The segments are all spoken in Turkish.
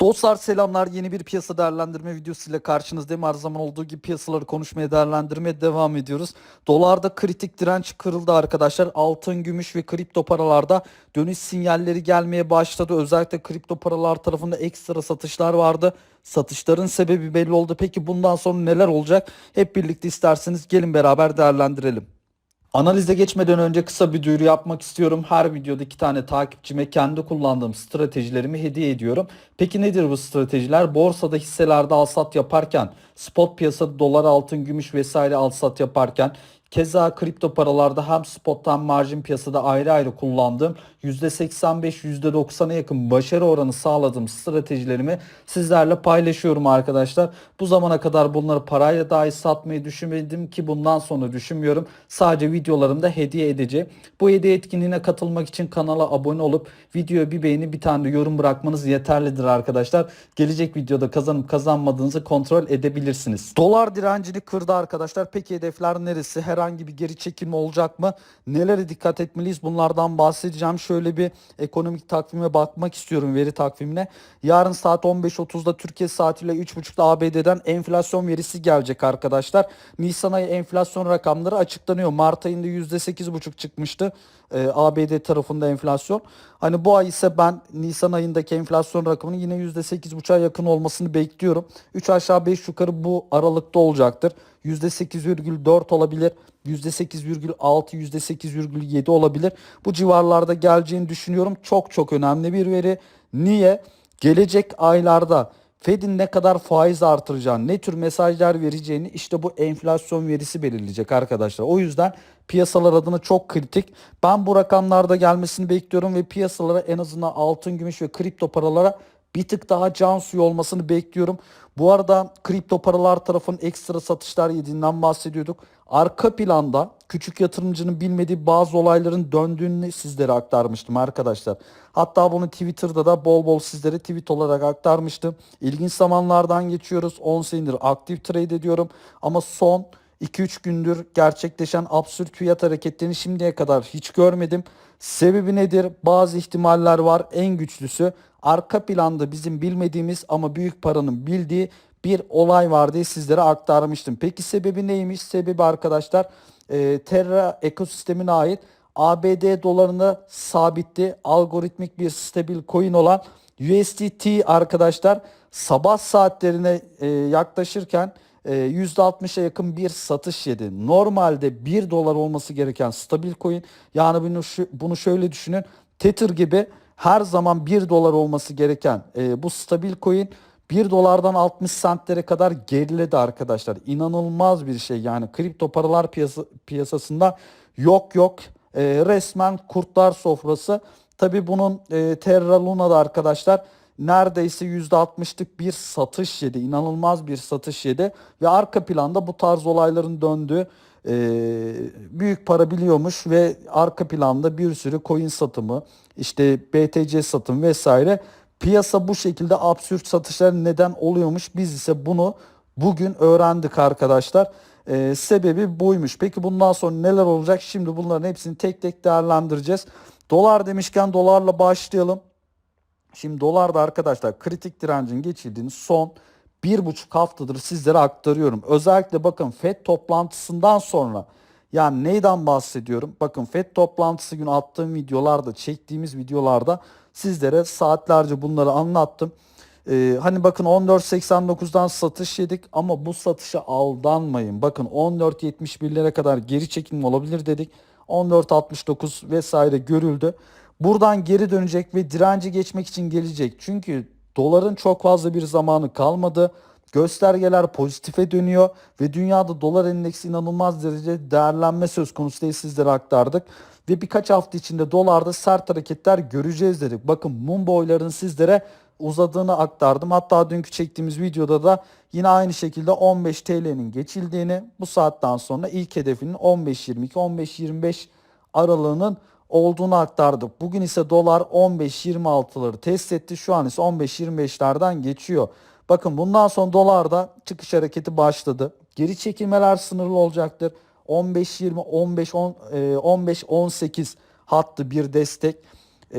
Dostlar selamlar. Yeni bir piyasa değerlendirme videosu ile karşınızdayım. Her zaman olduğu gibi piyasaları konuşmaya, değerlendirmeye devam ediyoruz. Dolarda kritik direnç kırıldı arkadaşlar. Altın, gümüş ve kripto paralarda dönüş sinyalleri gelmeye başladı. Özellikle kripto paralar tarafında ekstra satışlar vardı. Satışların sebebi belli oldu. Peki bundan sonra neler olacak? Hep birlikte isterseniz gelin beraber değerlendirelim. Analize geçmeden önce kısa bir duyuru yapmak istiyorum. Her videoda iki tane takipçime kendi kullandığım stratejilerimi hediye ediyorum. Peki nedir bu stratejiler? Borsada hisselerde al sat yaparken, spot piyasada dolar, altın, gümüş vesaire al sat yaparken, keza kripto paralarda hem spot hem marjin piyasada ayrı ayrı kullandığım %85 %90'a yakın başarı oranı sağladığım stratejilerimi sizlerle paylaşıyorum arkadaşlar. Bu zamana kadar bunları parayla dahi satmayı düşünmedim ki bundan sonra düşünmüyorum. Sadece videolarımda hediye edeceğim. Bu hediye etkinliğine katılmak için kanala abone olup videoya bir beğeni bir tane de yorum bırakmanız yeterlidir arkadaşlar. Gelecek videoda kazanıp kazanmadığınızı kontrol edebilirsiniz. Dolar direncini kırdı arkadaşlar. Peki hedefler neresi? Herhangi bir geri çekilme olacak mı? Nelere dikkat etmeliyiz? Bunlardan bahsedeceğim. Şöyle bir ekonomik takvime bakmak istiyorum veri takvimine. Yarın saat 15.30'da Türkiye saatiyle 3.30'da ABD'den enflasyon verisi gelecek arkadaşlar. Nisan ayı enflasyon rakamları açıklanıyor. Mart ayında %8.5 çıkmıştı. e, ABD tarafında enflasyon. Hani bu ay ise ben Nisan ayındaki enflasyon rakamının yine %8.5'a yakın olmasını bekliyorum. 3 aşağı 5 yukarı bu aralıkta olacaktır. %8,4 olabilir. %8,6, %8,7 olabilir. Bu civarlarda geleceğini düşünüyorum. Çok çok önemli bir veri. Niye? Gelecek aylarda Fed'in ne kadar faiz artıracağını, ne tür mesajlar vereceğini işte bu enflasyon verisi belirleyecek arkadaşlar. O yüzden piyasalar adına çok kritik. Ben bu rakamlarda gelmesini bekliyorum ve piyasalara en azından altın, gümüş ve kripto paralara bir tık daha can suyu olmasını bekliyorum. Bu arada kripto paralar tarafın ekstra satışlar yediğinden bahsediyorduk. Arka planda küçük yatırımcının bilmediği bazı olayların döndüğünü sizlere aktarmıştım arkadaşlar. Hatta bunu Twitter'da da bol bol sizlere tweet olarak aktarmıştım. İlginç zamanlardan geçiyoruz. 10 senedir aktif trade ediyorum ama son 2-3 gündür gerçekleşen absürt fiyat hareketlerini şimdiye kadar hiç görmedim. Sebebi nedir? Bazı ihtimaller var. En güçlüsü arka planda bizim bilmediğimiz ama büyük paranın bildiği bir olay var diye sizlere aktarmıştım. Peki sebebi neymiş? Sebebi arkadaşlar e, Terra ekosistemine ait ABD dolarında sabitli algoritmik bir stabil coin olan USDT arkadaşlar sabah saatlerine e, yaklaşırken e, %60'a yakın bir satış yedi. Normalde 1 dolar olması gereken stabil coin yani bunu, şu, bunu şöyle düşünün Tether gibi her zaman 1 dolar olması gereken e, bu stabil coin 1 dolardan 60 sentlere kadar geriledi arkadaşlar. İnanılmaz bir şey yani kripto paralar piyasa, piyasasında yok yok e, resmen kurtlar sofrası. Tabi bunun e, Terra Luna'da arkadaşlar neredeyse %60'lık bir satış yedi. İnanılmaz bir satış yedi. Ve arka planda bu tarz olayların döndüğü e, büyük para biliyormuş ve arka planda bir sürü coin satımı, işte BTC satım vesaire piyasa bu şekilde absürt satışlar neden oluyormuş. Biz ise bunu bugün öğrendik arkadaşlar. Ee, sebebi buymuş. Peki bundan sonra neler olacak? Şimdi bunların hepsini tek tek değerlendireceğiz. Dolar demişken dolarla başlayalım. Şimdi dolarda arkadaşlar kritik direncin geçildiğini son bir buçuk haftadır sizlere aktarıyorum. Özellikle bakın FED toplantısından sonra yani neyden bahsediyorum? Bakın FED toplantısı günü attığım videolarda, çektiğimiz videolarda sizlere saatlerce bunları anlattım. Ee, hani bakın 14.89'dan satış yedik ama bu satışa aldanmayın. Bakın 14.71'lere kadar geri çekilme olabilir dedik. 14.69 vesaire görüldü. Buradan geri dönecek ve direnci geçmek için gelecek. Çünkü doların çok fazla bir zamanı kalmadı. Göstergeler pozitife dönüyor ve dünyada dolar endeksi inanılmaz derecede değerlenme söz konusu diye sizlere aktardık. Ve birkaç hafta içinde dolarda sert hareketler göreceğiz dedik. Bakın mum boyların sizlere uzadığını aktardım. Hatta dünkü çektiğimiz videoda da yine aynı şekilde 15 TL'nin geçildiğini bu saatten sonra ilk hedefinin 15.22-15.25 aralığının olduğunu aktardık. Bugün ise dolar 15.26'ları test etti. Şu an ise 15.25'lerden geçiyor. Bakın bundan sonra dolarda çıkış hareketi başladı. Geri çekilmeler sınırlı olacaktır. 15-20, 15, 10, 15, 18 hattı bir destek. Ee,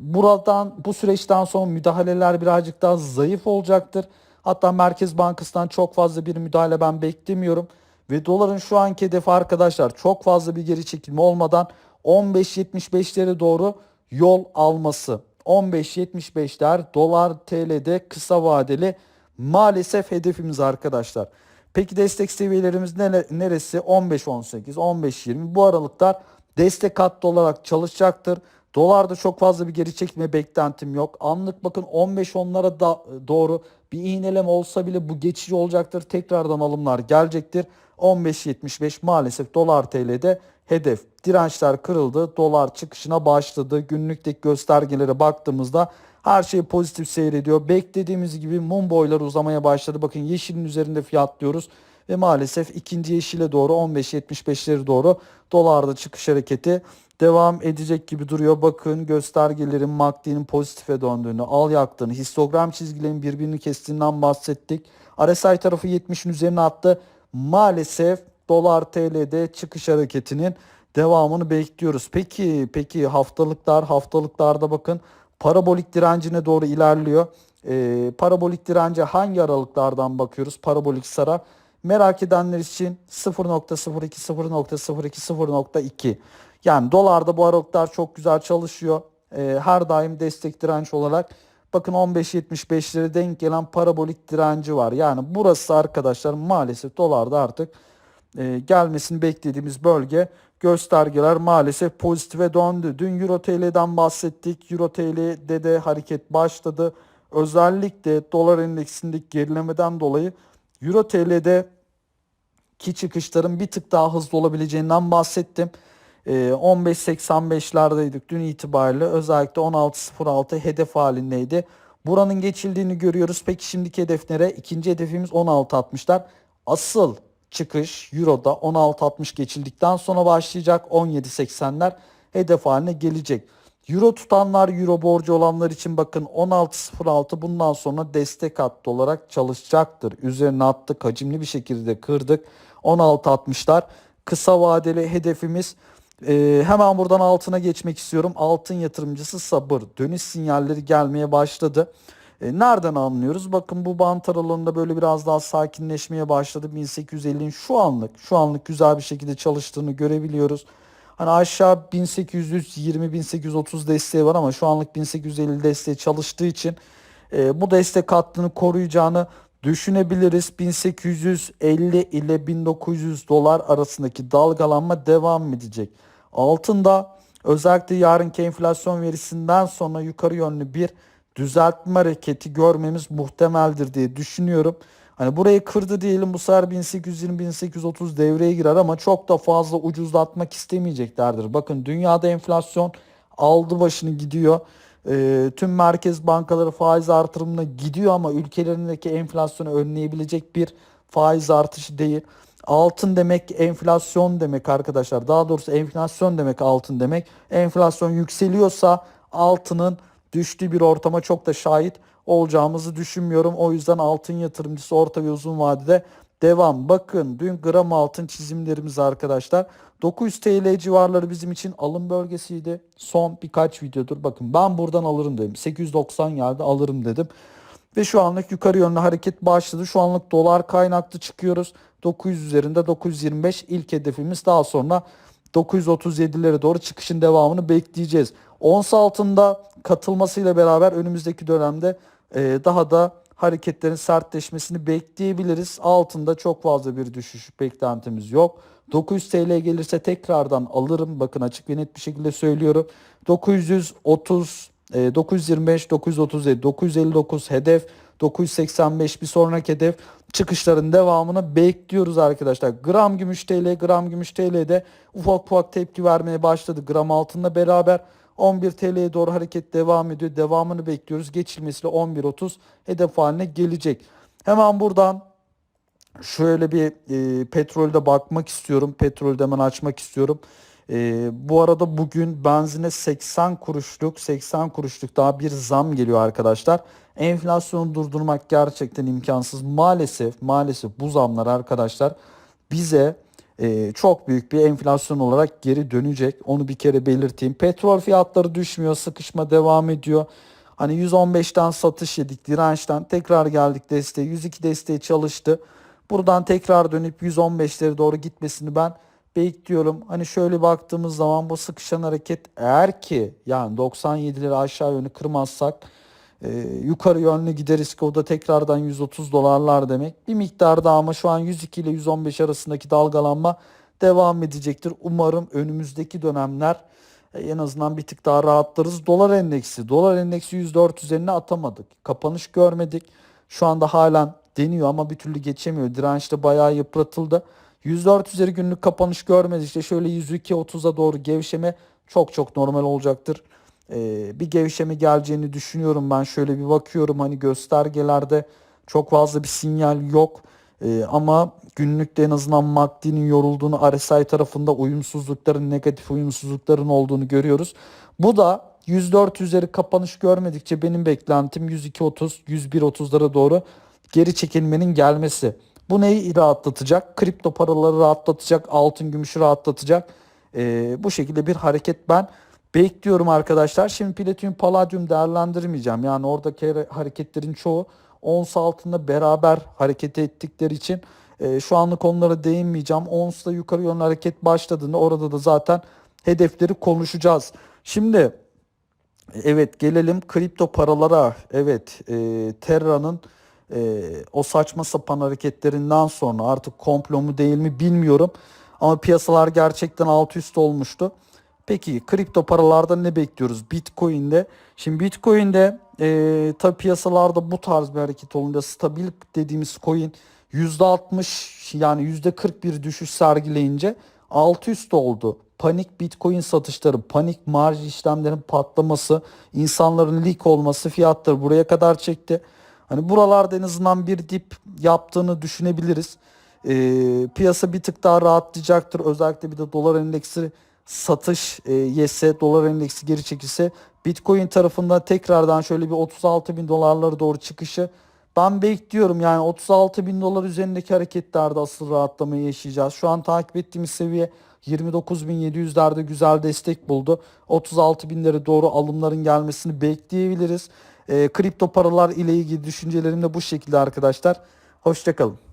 buradan bu süreçten sonra müdahaleler birazcık daha zayıf olacaktır. Hatta Merkez Bankası'ndan çok fazla bir müdahale ben beklemiyorum. Ve doların şu anki hedefi arkadaşlar çok fazla bir geri çekilme olmadan 15.75'lere doğru yol alması. 15.75'ler dolar TL'de kısa vadeli maalesef hedefimiz arkadaşlar. Peki destek seviyelerimiz nere- neresi? 15-18, 15-20 bu aralıklar destek hattı olarak çalışacaktır. Dolarda çok fazla bir geri çekme beklentim yok. Anlık bakın 15-10'lara da doğru bir iğneleme olsa bile bu geçici olacaktır. Tekrardan alımlar gelecektir. 15.75 maalesef dolar TL'de hedef. Dirençler kırıldı. Dolar çıkışına başladı. Günlükteki göstergelere baktığımızda her şey pozitif seyrediyor. Beklediğimiz gibi mum boyları uzamaya başladı. Bakın yeşilin üzerinde fiyatlıyoruz. Ve maalesef ikinci yeşile doğru 15.75'leri doğru dolarda çıkış hareketi devam edecek gibi duruyor. Bakın göstergelerin MACD'nin pozitife döndüğünü, al yaktığını, histogram çizgilerin birbirini kestiğinden bahsettik. RSI tarafı 70'in üzerine attı. Maalesef dolar TL'de çıkış hareketinin devamını bekliyoruz. Peki peki haftalıklar haftalıklarda bakın parabolik direncine doğru ilerliyor. Ee, parabolik dirence hangi aralıklardan bakıyoruz? Parabolik sara merak edenler için 0.02 0.02 0.2 yani dolarda bu aralıklar çok güzel çalışıyor. Ee, her daim destek direnç olarak bakın 15.75'lere denk gelen parabolik direnci var. Yani burası arkadaşlar maalesef dolarda artık e, gelmesini beklediğimiz bölge göstergeler maalesef pozitife döndü. Dün Euro TL'den bahsettik. Euro TL'de de hareket başladı. Özellikle dolar endeksindeki gerilemeden dolayı Euro TL'de ki çıkışların bir tık daha hızlı olabileceğinden bahsettim. Ee, 15.85'lerdeydik dün itibariyle özellikle 16.06 hedef halindeydi. Buranın geçildiğini görüyoruz. Peki şimdiki hedef nere? İkinci hedefimiz 16.60'lar. Asıl çıkış Euro'da 16.60 geçildikten sonra başlayacak 17.80'ler hedef haline gelecek. Euro tutanlar, Euro borcu olanlar için bakın 16.06 bundan sonra destek hattı olarak çalışacaktır. Üzerine attık, hacimli bir şekilde kırdık. 16.60'lar kısa vadeli hedefimiz. Ee, hemen buradan altına geçmek istiyorum. Altın yatırımcısı sabır. Dönüş sinyalleri gelmeye başladı. E, nereden anlıyoruz? Bakın bu bant aralığında böyle biraz daha sakinleşmeye başladı. 1850'in şu anlık şu anlık güzel bir şekilde çalıştığını görebiliyoruz. Hani aşağı 1820-1830 desteği var ama şu anlık 1850 desteği çalıştığı için e, bu destek hattını koruyacağını düşünebiliriz. 1850 ile 1900 dolar arasındaki dalgalanma devam edecek. Altında özellikle yarınki enflasyon verisinden sonra yukarı yönlü bir düzeltme hareketi görmemiz muhtemeldir diye düşünüyorum. Hani burayı kırdı diyelim bu sefer 1820-1830 devreye girer ama çok da fazla ucuzlatmak istemeyeceklerdir. Bakın dünyada enflasyon aldı başını gidiyor. Ee, tüm merkez bankaları faiz artırımına gidiyor ama ülkelerindeki enflasyonu önleyebilecek bir faiz artışı değil. Altın demek enflasyon demek arkadaşlar. Daha doğrusu enflasyon demek altın demek. Enflasyon yükseliyorsa altının düştüğü bir ortama çok da şahit olacağımızı düşünmüyorum. O yüzden altın yatırımcısı orta ve uzun vadede devam. Bakın dün gram altın çizimlerimiz arkadaşlar. 900 TL civarları bizim için alım bölgesiydi. Son birkaç videodur. Bakın ben buradan alırım dedim. 890 yerde alırım dedim. Ve şu anlık yukarı yönlü hareket başladı. Şu anlık dolar kaynaklı çıkıyoruz. 900 üzerinde 925 ilk hedefimiz. Daha sonra 937'lere doğru çıkışın devamını bekleyeceğiz. Ons altında katılmasıyla beraber önümüzdeki dönemde e, daha da hareketlerin sertleşmesini bekleyebiliriz. Altında çok fazla bir düşüş beklentimiz yok. 900 TL gelirse tekrardan alırım. Bakın açık ve net bir şekilde söylüyorum. 930 e, 925, 937, 959 hedef, 985 bir sonraki hedef çıkışların devamını bekliyoruz arkadaşlar. Gram gümüş TL, gram gümüş TL'de ufak ufak tepki vermeye başladı. Gram altınla beraber 11 TL'ye doğru hareket devam ediyor. Devamını bekliyoruz. Geçilmesiyle 11.30 hedef haline gelecek. Hemen buradan şöyle bir e, petrolde bakmak istiyorum. Petrolde hemen açmak istiyorum. E, bu arada bugün benzine 80 kuruşluk 80 kuruşluk daha bir zam geliyor arkadaşlar. Enflasyonu durdurmak gerçekten imkansız. Maalesef maalesef bu zamlar arkadaşlar bize e, çok büyük bir enflasyon olarak geri dönecek. Onu bir kere belirteyim. Petrol fiyatları düşmüyor, sıkışma devam ediyor. Hani 115'ten satış yedik, dirençten tekrar geldik desteğe. 102 desteği çalıştı. Buradan tekrar dönüp 115'lere doğru gitmesini ben bekliyorum. Hani şöyle baktığımız zaman bu sıkışan hareket eğer ki yani 97'leri aşağı yönlü kırmazsak e, yukarı yönlü gideriz ki o da tekrardan 130 dolarlar demek. Bir miktar daha ama şu an 102 ile 115 arasındaki dalgalanma devam edecektir. Umarım önümüzdeki dönemler e, en azından bir tık daha rahatlarız. Dolar endeksi, dolar endeksi 104 üzerine atamadık. Kapanış görmedik. Şu anda halen deniyor ama bir türlü geçemiyor. Direnç de bayağı yıpratıldı. 104 üzeri günlük kapanış görmedi. İşte şöyle 102-30'a doğru gevşeme çok çok normal olacaktır. Ee, bir gevşeme geleceğini düşünüyorum ben. Şöyle bir bakıyorum hani göstergelerde çok fazla bir sinyal yok. Ee, ama günlükte en azından MACD'nin yorulduğunu RSI tarafında uyumsuzlukların, negatif uyumsuzlukların olduğunu görüyoruz. Bu da 104 üzeri kapanış görmedikçe benim beklentim 102.30, 101.30'lara doğru geri çekilmenin gelmesi. Bu neyi rahatlatacak? Kripto paraları rahatlatacak, altın gümüşü rahatlatacak. Ee, bu şekilde bir hareket ben bekliyorum arkadaşlar. Şimdi platinum palladium değerlendirmeyeceğim. Yani oradaki hare- hareketlerin çoğu ons altında beraber hareket ettikleri için e, şu anlık onlara değinmeyeceğim. Ons'ta yukarı yönlü hareket başladığında orada da zaten hedefleri konuşacağız. Şimdi Evet gelelim kripto paralara. Evet e, Terra'nın e, o saçma sapan hareketlerinden sonra artık komplo mu değil mi bilmiyorum. Ama piyasalar gerçekten alt üst olmuştu. Peki kripto paralarda ne bekliyoruz? Bitcoin'de. Şimdi Bitcoin'de e, tabi piyasalarda bu tarz bir hareket olunca stabil dediğimiz coin %60 yani %40 bir düşüş sergileyince alt üst oldu. Panik Bitcoin satışları, panik marj işlemlerin patlaması, insanların leak olması fiyatları buraya kadar çekti. Hani buralarda en azından bir dip yaptığını düşünebiliriz. Ee, piyasa bir tık daha rahatlayacaktır. Özellikle bir de dolar endeksi satış e, yese, dolar endeksi geri çekilse Bitcoin tarafında tekrardan şöyle bir 36 bin dolarlara doğru çıkışı ben bekliyorum yani 36 bin dolar üzerindeki hareketlerde asıl rahatlamayı yaşayacağız. Şu an takip ettiğimiz seviye 29.700'lerde güzel destek buldu. 36 binlere doğru alımların gelmesini bekleyebiliriz. E, kripto paralar ile ilgili düşüncelerim de bu şekilde arkadaşlar. Hoşçakalın.